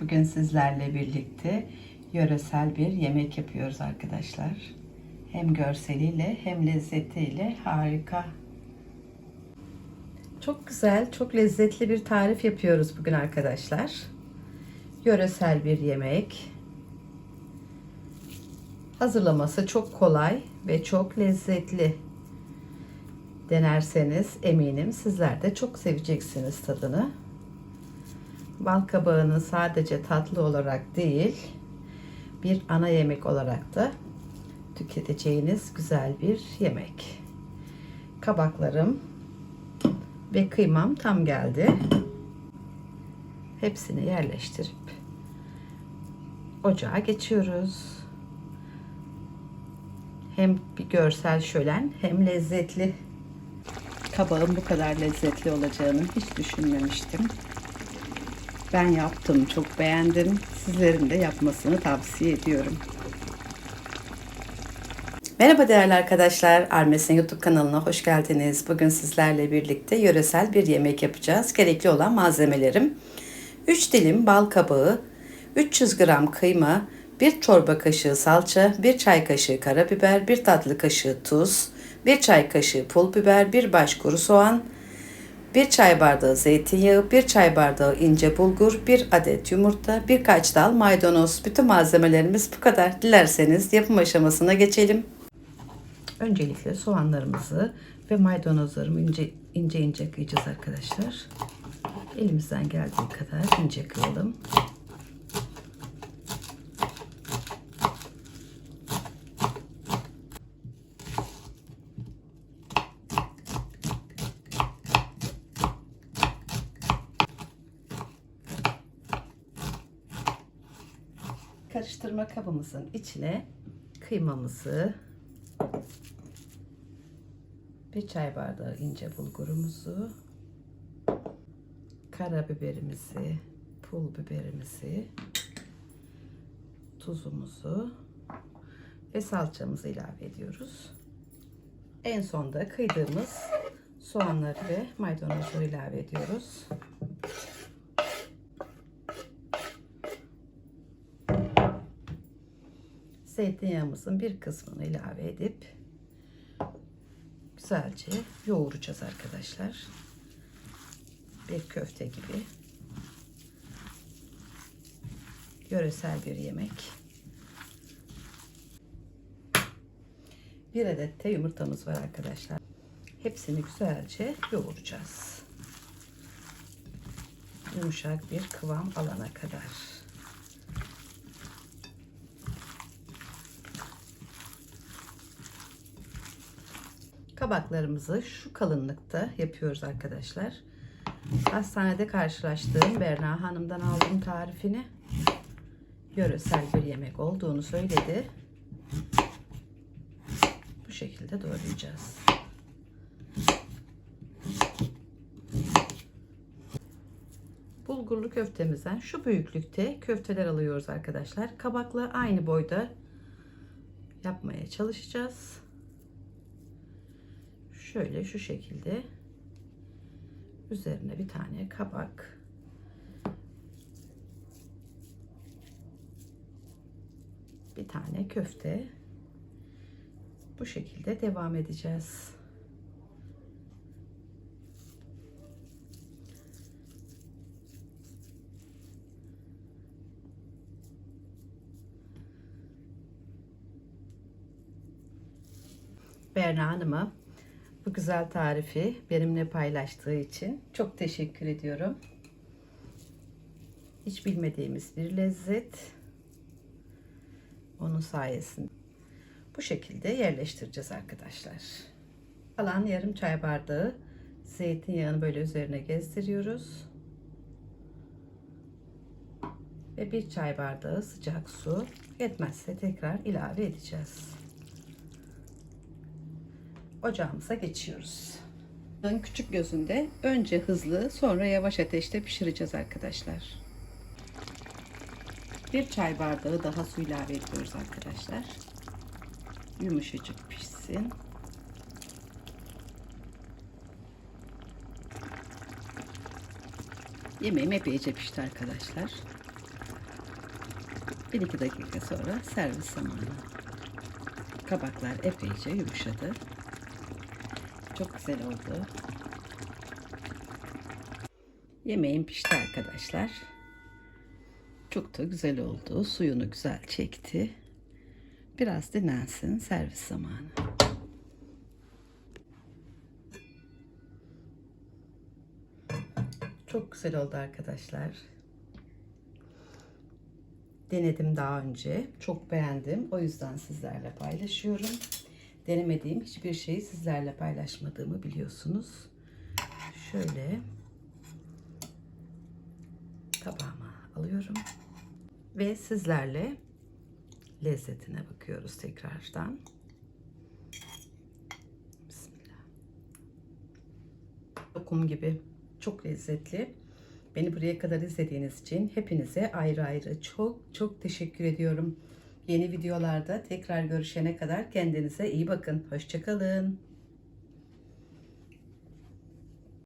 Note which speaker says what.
Speaker 1: Bugün sizlerle birlikte yöresel bir yemek yapıyoruz arkadaşlar. Hem görseliyle hem lezzetiyle harika. Çok güzel, çok lezzetli bir tarif yapıyoruz bugün arkadaşlar. Yöresel bir yemek. Hazırlaması çok kolay ve çok lezzetli. Denerseniz eminim sizler de çok seveceksiniz tadını. Bal kabağını sadece tatlı olarak değil, bir ana yemek olarak da tüketeceğiniz güzel bir yemek. Kabaklarım ve kıymam tam geldi. Hepsini yerleştirip ocağa geçiyoruz. Hem bir görsel şölen hem lezzetli. Kabağın bu kadar lezzetli olacağını hiç düşünmemiştim. Ben yaptım, çok beğendim. Sizlerin de yapmasını tavsiye ediyorum. Merhaba değerli arkadaşlar. Armes'in YouTube kanalına hoş geldiniz. Bugün sizlerle birlikte yöresel bir yemek yapacağız. Gerekli olan malzemelerim 3 dilim bal kabağı, 300 gram kıyma, 1 çorba kaşığı salça, 1 çay kaşığı karabiber, 1 tatlı kaşığı tuz, 1 çay kaşığı pul biber, 1 baş kuru soğan, 1 çay bardağı zeytinyağı, 1 çay bardağı ince bulgur, 1 adet yumurta, birkaç dal maydanoz. Bütün malzemelerimiz bu kadar. Dilerseniz yapım aşamasına geçelim. Öncelikle soğanlarımızı ve maydanozlarımı ince ince ince kıyacağız arkadaşlar. Elimizden geldiği kadar ince kıyalım. Karıştırma kabımızın içine kıymamızı, bir çay bardağı ince bulgurumuzu, karabiberimizi, pul biberimizi, tuzumuzu ve salçamızı ilave ediyoruz. En sonda kıydığımız soğanları ve maydanozları ilave ediyoruz. Zeytinyağımızın bir kısmını ilave edip güzelce yoğuracağız arkadaşlar. Bir köfte gibi. Yöresel bir yemek. Bir adet de yumurtamız var arkadaşlar. Hepsini güzelce yoğuracağız. Yumuşak bir kıvam alana kadar. Kabaklarımızı şu kalınlıkta yapıyoruz arkadaşlar. Hastanede karşılaştığım Berna Hanım'dan aldım tarifini. Yöresel bir yemek olduğunu söyledi. Bu şekilde doğrayacağız. Bulgurlu köftemizden şu büyüklükte köfteler alıyoruz arkadaşlar. Kabakla aynı boyda yapmaya çalışacağız şöyle şu şekilde üzerine bir tane kabak bir tane köfte bu şekilde devam edeceğiz. Berna Hanım'a bu güzel tarifi benimle paylaştığı için çok teşekkür ediyorum. Hiç bilmediğimiz bir lezzet. Onun sayesinde bu şekilde yerleştireceğiz arkadaşlar. Kalan yarım çay bardağı zeytinyağını böyle üzerine gezdiriyoruz. Ve bir çay bardağı sıcak su yetmezse tekrar ilave edeceğiz ocağımıza geçiyoruz. Küçük gözünde önce hızlı sonra yavaş ateşte pişireceğiz arkadaşlar. Bir çay bardağı daha su ilave ediyoruz arkadaşlar. Yumuşacık pişsin. Yemeğim epeyce pişti arkadaşlar. 1-2 dakika sonra servis zamanı. Kabaklar epeyce yumuşadı. Çok güzel oldu. Yemeğim pişti arkadaşlar. Çok da güzel oldu. Suyunu güzel çekti. Biraz dinlensin. Servis zamanı. Çok güzel oldu arkadaşlar. Denedim daha önce. Çok beğendim. O yüzden sizlerle paylaşıyorum. Denemediğim hiçbir şeyi sizlerle paylaşmadığımı biliyorsunuz. Şöyle tabağıma alıyorum. Ve sizlerle lezzetine bakıyoruz tekrardan. Bismillah. Lokum gibi çok lezzetli. Beni buraya kadar izlediğiniz için hepinize ayrı ayrı çok çok teşekkür ediyorum. Yeni videolarda tekrar görüşene kadar kendinize iyi bakın. Hoşçakalın.